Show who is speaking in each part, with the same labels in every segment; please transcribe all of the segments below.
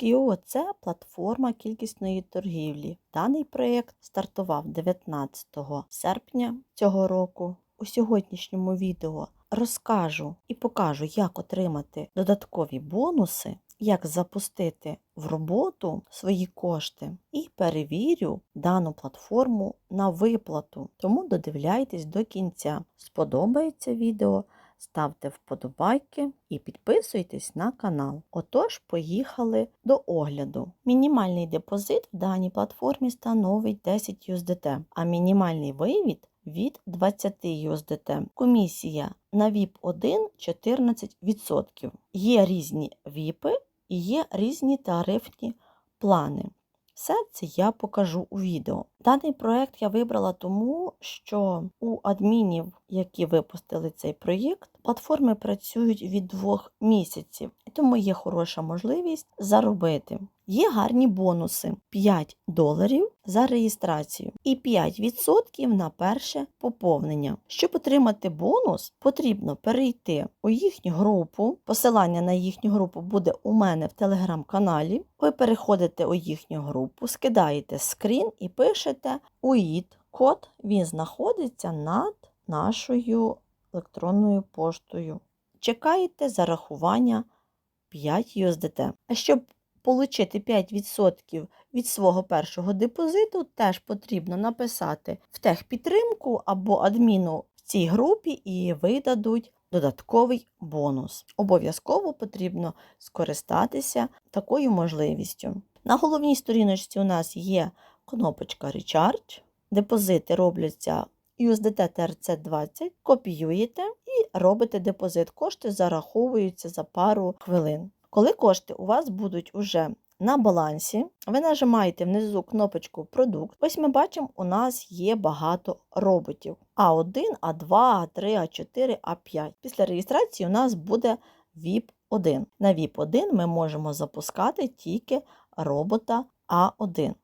Speaker 1: Skio – це платформа кількісної торгівлі. Даний проєкт стартував 19 серпня цього року. У сьогоднішньому відео розкажу і покажу, як отримати додаткові бонуси, як запустити в роботу свої кошти і перевірю дану платформу на виплату. Тому додивляйтесь до кінця. Сподобається відео, ставте вподобайки і підписуйтесь на канал. Отож, поїхали до огляду. Мінімальний депозит в даній платформі становить 10 USDT, а мінімальний вивід від 20 USDT. Комісія на VIP 1 14%. Є різні ВІПи і є різні тарифні плани. Все це я покажу у відео. Даний проект я вибрала тому, що у адмінів, які випустили цей проєкт, платформи працюють від двох місяців, і тому є хороша можливість заробити. Є гарні бонуси: 5 доларів за реєстрацію і 5% на перше поповнення. Щоб отримати бонус, потрібно перейти у їхню групу. Посилання на їхню групу буде у мене в телеграм-каналі. Ви переходите у їхню групу, скидаєте скрін і пишете УІД. Код він знаходиться над нашою електронною поштою. Чекаєте зарахування 5 USDT. А щоб Получити 5% від свого першого депозиту теж потрібно написати в техпідтримку або адміну в цій групі і видадуть додатковий бонус. Обов'язково потрібно скористатися такою можливістю. На головній сторіночці у нас є кнопочка Recharge. Депозити робляться USDT TRC20, копіюєте і робите депозит. Кошти зараховуються за пару хвилин. Коли кошти у вас будуть уже на балансі, ви нажимаєте внизу кнопочку Продукт. Ось ми бачимо, у нас є багато роботів. А1, А2, А3, А4, А5. Після реєстрації у нас буде VIP1. На VIP1 ми можемо запускати тільки робота А1.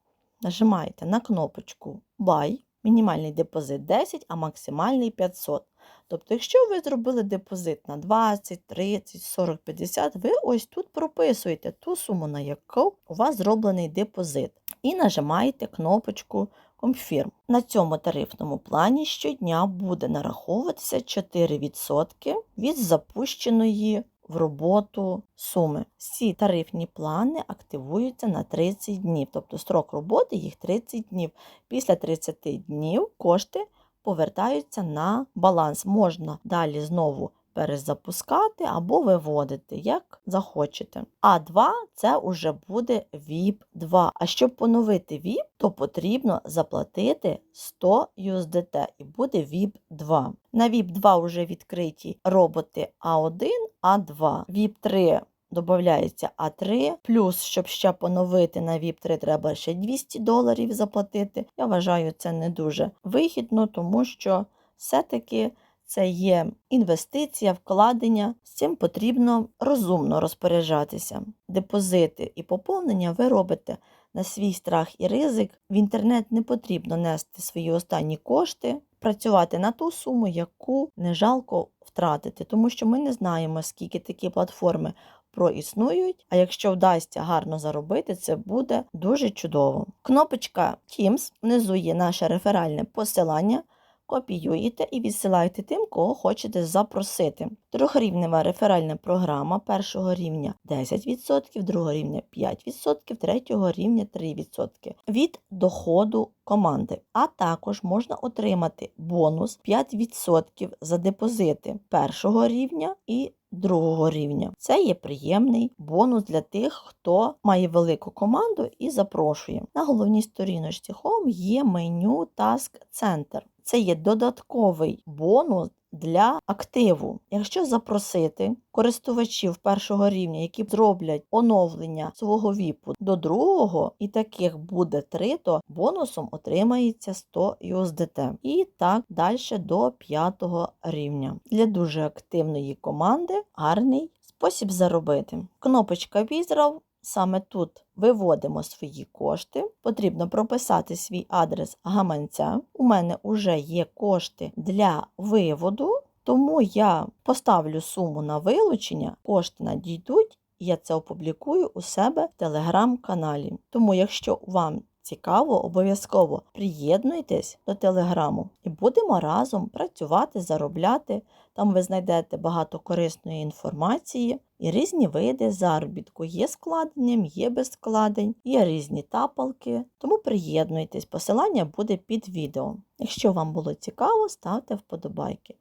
Speaker 1: Нажимаєте на кнопочку Buy, мінімальний депозит 10, а максимальний 500. Тобто, якщо ви зробили депозит на 20, 30, 40, 50, ви ось тут прописуєте ту суму, на яку у вас зроблений депозит, і нажимаєте кнопочку Confirm. На цьому тарифному плані щодня буде нараховуватися 4% від запущеної в роботу суми. Всі тарифні плани активуються на 30 днів, тобто строк роботи їх 30 днів. Після 30 днів кошти повертаються на баланс. Можна далі знову перезапускати або виводити, як захочете. А 2 це вже буде VIP 2. А щоб поновити VIP, то потрібно заплатити 100 USDT і буде VIP 2. На VIP 2 вже відкриті роботи А1, А2, VIP 3 додається А3, плюс, щоб ще поновити на VIP3, треба ще 200 доларів заплатити. Я вважаю, це не дуже вигідно, тому що все-таки це є інвестиція, вкладення. З цим потрібно розумно розпоряджатися. Депозити і поповнення ви робите на свій страх і ризик. В інтернет не потрібно нести свої останні кошти, працювати на ту суму, яку не жалко втратити, тому що ми не знаємо, скільки такі платформи проіснують, а якщо вдасться гарно заробити, це буде дуже чудово. Кнопочка Teams внизу є наше реферальне посилання. Копіюєте і відсилаєте тим, кого хочете запросити. Трьохрівнева реферальна програма першого рівня 10%, другого рівня 5%, третього рівня 3% від доходу команди. А також можна отримати бонус 5% за депозити першого рівня і другого рівня. Це є приємний бонус для тих, хто має велику команду і запрошує. На головній сторіночці Home є меню Task Center. Це є додатковий бонус для активу. Якщо запросити користувачів першого рівня, які зроблять оновлення свого віпу до другого, і таких буде три, то бонусом отримається 100 USDT. І так далі до п'ятого рівня. Для дуже активної команди гарний спосіб заробити. Кнопочка Візрав Саме тут виводимо свої кошти. Потрібно прописати свій адрес гаманця. У мене вже є кошти для виводу, тому я поставлю суму на вилучення, кошти надійдуть і я це опублікую у себе в телеграм-каналі. Тому, якщо вам цікаво, обов'язково приєднуйтесь до телеграму і будемо разом працювати, заробляти. Там ви знайдете багато корисної інформації і різні види заробітку. Є складенням, є без складень, є різні тапалки. Тому приєднуйтесь, посилання буде під відео. Якщо вам було цікаво, ставте вподобайки.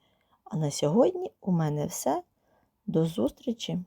Speaker 1: А на сьогодні у мене все. До зустрічі!